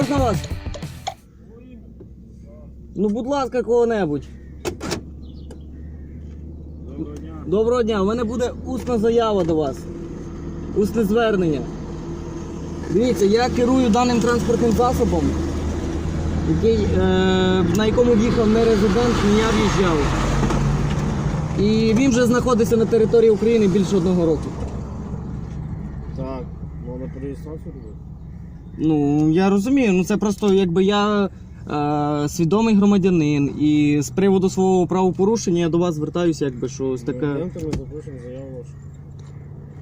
можна вас? Ну, будь ласка, кого-небудь. Доброго дня. Доброго у мене буде усна заява до вас. Усне звернення. Дивіться, я керую даним транспортним засобом, який, е, на якому в'їхав не резидент, не я в'їжджав. І він вже знаходиться на території України більше одного року. Так, можна перереєстрацію? Ну, я розумію, ну це просто якби я е, свідомий громадянин, і з приводу свого правопорушення я до вас звертаюся, якби що ось таке. Ми запишемо заяву вашу.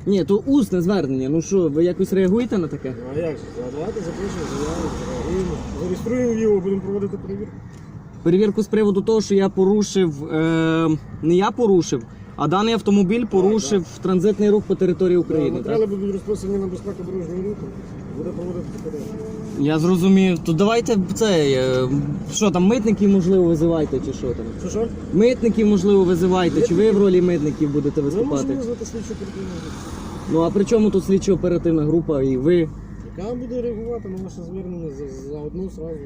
Ні, то усне звернення. Ну що, ви якось реагуєте на таке? Ну а як же? Давайте запишемо заяву. Зареєструємо його, будемо проводити перевірку. Перевірку з приводу того, що я порушив, е, не я порушив, а даний автомобіль порушив транзитний рух по території України. Матеріали будуть розписані на безпеку дорожнього руху. Буде проводити. Я зрозумів. То давайте це. е, що там, митників можливо визивайте, чи що там? Що що? Митників можливо визивайте, чи ви в ролі митників будете Ми виступати? можемо визвати слідчу оперативну групу, Ну а при чому тут слідчо оперативна група і ви? яка буде реагувати на ваше звернення за, за одну сразу.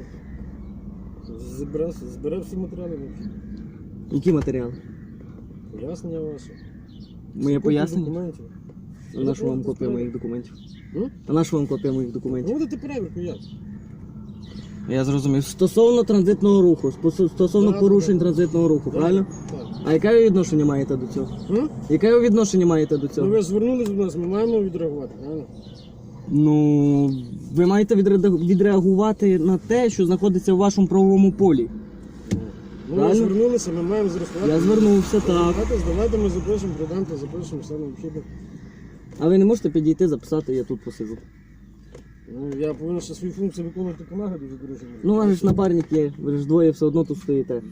Збере, збере всі матеріали необхідні. Які матеріали? Пояснення ваше. Моє Копії пояснення? документів. На що вам копія моїх документів? М? А на що вам копія моїх документів? Проводити перевірку як? Я зрозумів. Стосовно транзитного руху, стосовно Да, порушень транзитного руху, правильно? Так. А яке ви відношення маєте до цього? М? Яке ви відношення маєте до Ну цього? ви ж звернулись до нас, ми маємо відреагувати, правильно? Ну, ви маєте відреда- відреагувати на те, що знаходиться в вашому правовому полі. Ну ви Правильно. звернулися, ми маємо зреагувати. Я звернувся так. Давайте, давайте ми запишемо, продамте, запишемо все необхідне. А ви не можете підійти, записати, я тут посиджу. Ну, я повинен ще свої функції виконувати по дуже за дорожнім. Ну, вас ж напарник є, ви ж двоє все одно тут стоїте.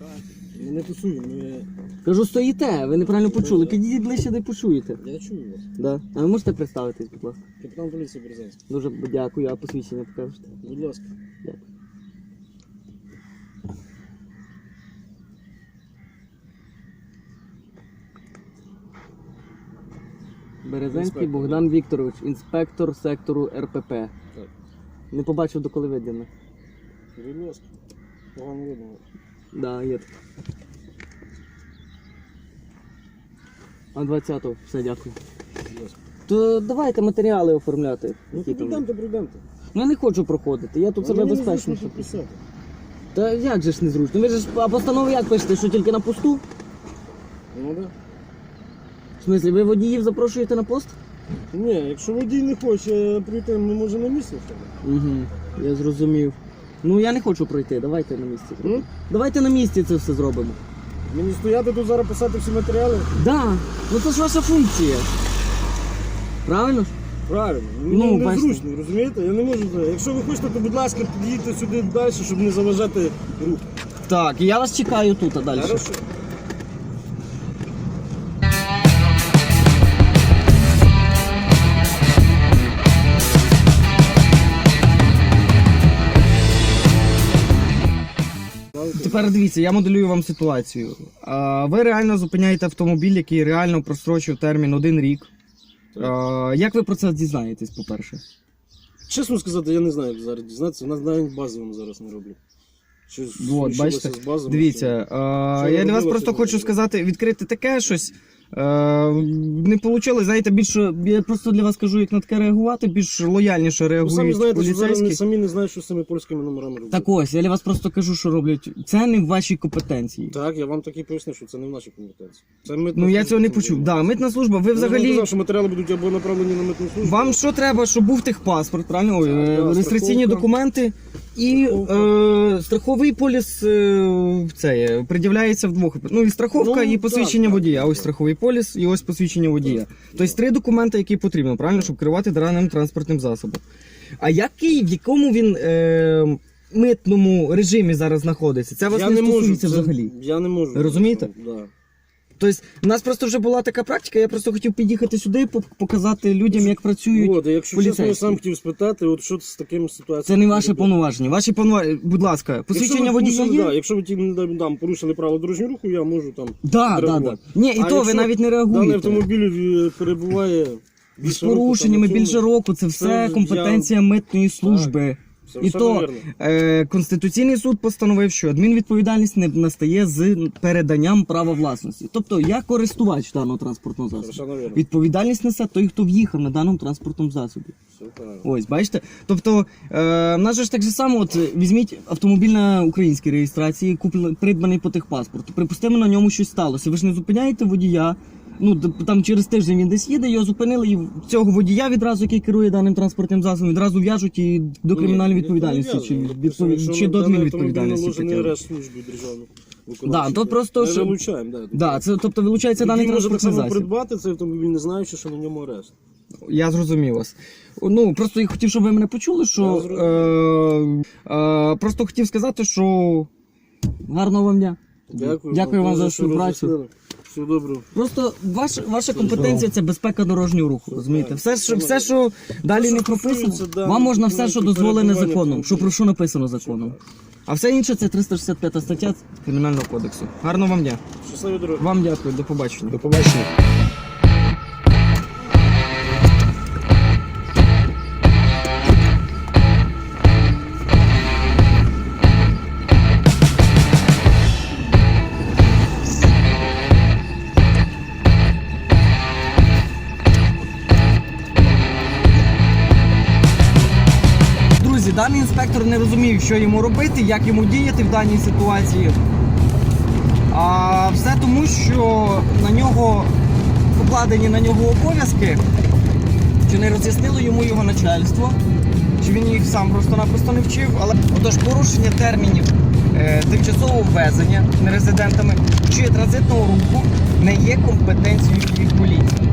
Ми не тусуємо, ми... Кажу, стоїте, ви неправильно почули. Підійдіть ближче, де почуєте. я чую вас. Да. А ви можете представитись, будь ласка? Капітан поліції Березанський. Дуже дякую, а посвідчення покажете. Будь ласка. Березенський Інспектор, Богдан Вікторович, інспектор сектору РПП. Так. Не побачив, доколи видно. Будь ласка. Погано видно. Да, є. таке. А 20-го, все, дякую. То давайте матеріали оформляти. Ну які то там. прийдемте, прийдемте. Ну я не хочу проходити, я тут себе безпечно. тут писати. Та як же ж незручно? Ви ж а постанову як пишете, що тільки на посту? Ну да. В смислі, ви водіїв запрошуєте на пост? Ні, якщо водій не хоче прийти, ми може на місці. Угу, я зрозумів. Ну я не хочу пройти, давайте на місці. М? Давайте на місці це все зробимо. Мені стояти тут зараз писати всі матеріали? Да, ну це ж ваша функція. Правильно ж? Правильно. Ну, Ну, бачите. незручно, розумієте? Я не можу. Якщо ви хочете, то будь ласка, під'їдьте сюди далі, щоб не заважати рух. Так, я вас чекаю тут, а далі. Хорошо. Тепер дивіться, я моделюю вам ситуацію. А, ви реально зупиняєте автомобіль, який реально прострочив термін один рік. А, як ви про це дізнаєтесь, по-перше? Чесно сказати, я не знаю, як зараз дізнатися. У нас навіть базовим зараз не роблять. Щось От, бачите, з базами, Дивіться, а, я для вас просто хочу сказати, відкрити таке щось. Е, не вийшло, знаєте, більш я просто для вас кажу, як на таке реагувати, більш лояльніше Ви реагують самі знаєте, що зараз не, самі не знають, що з цими польськими номерами робити. Так ось, я для вас просто кажу, що роблять. Це не в вашій компетенції. Так, я вам так і пояснив, що це не в нашій компетенції. Це митна Ну я цього не почув. Да, митна служба, ви Я взагалі. казав, що матеріали будуть або направлені на митну службу. Вам що треба, щоб був техпаспорт, правильно? Ой, е, реєстраційні документи і е, страховий поліс е, це є, пред'являється в двох. Ну і страховка, Ну, і посвідчення так, водія. так, Ось страховий поліс, і ось посвідчення водія. Тобто три документи, які потрібно, правильно, щоб керувати даним транспортним засобом. А який, в якому він е, митному режимі зараз знаходиться? Це вас я не, не можу стосується це- взагалі. Я не можу. Розумієте? Да. Тобто, у нас просто вже була така практика, я просто хотів під'їхати сюди, по- показати людям, як працюють. От, і якщо чесно, я сам хотів спитати, от що з такими ситуаціями. Це не ваше повноваження. Ваші повноваження, будь ласка, посвідчення водія порушили, Да, якщо ви ті, не дам, порушили правила дорожнього руху, я можу там. Да, да, да. Ні, і А то ви навіть не Даний реагуєте. автомобіль е, перебуває З порушеннями більше року, це все компетенція митної служби. І то е, Конституційний суд постановив, що адмінвідповідальність не настає з переданням права власності. Тобто я користувач даного транспортного засобу. Відповідальність несе той, хто в'їхав на даному транспортному засобі. Ось, бачите? Тобто, е, в нас же ж так же само, от візьміть автомобіль на українській реєстрації, куплений, придбаний по техпаспорту. Припустимо, на ньому щось сталося. Ви ж не зупиняєте водія. Ну, там через тиждень він десь їде, його зупинили, і цього водія відразу, який керує даним транспортним засобом, відразу в'яжуть і до кримінальної відповідальності, чи, не відпові- Якщо чи до адмінвідповідальності. Да, то просто, що- вилучаємо, да. Да, це, тобто вилучається даний може транспортний засіб. придбати цей автомобіль, не знаючи, що на ньому арешт. Я зрозумів вас. Ну, просто я хотів, щоб ви мене почули, що. Е, е, просто хотів сказати, що. Гарного вам дня. Дякую. Дякую вам за дуже, що співпрацю. добре. Просто ваша, ваша компетенція це безпека дорожнього руху. Розумієте? Все, що, все, що далі не прописано, вам можна все, що дозволене законом, що про що написано законом. А все інше це 365 стаття Кримінального кодексу. Гарного вам дня. Щасливі дороги. Вам дякую, до побачення. До побачення. Інспектор не розумів, що йому робити, як йому діяти в даній ситуації. А все тому, що на нього покладені на нього обов'язки, чи не роз'яснило йому його начальство, чи він їх сам просто-напросто не вчив. Але отож порушення термінів е, тимчасового ввезення нерезидентами чи транзитного руху не є компетенцією поліції.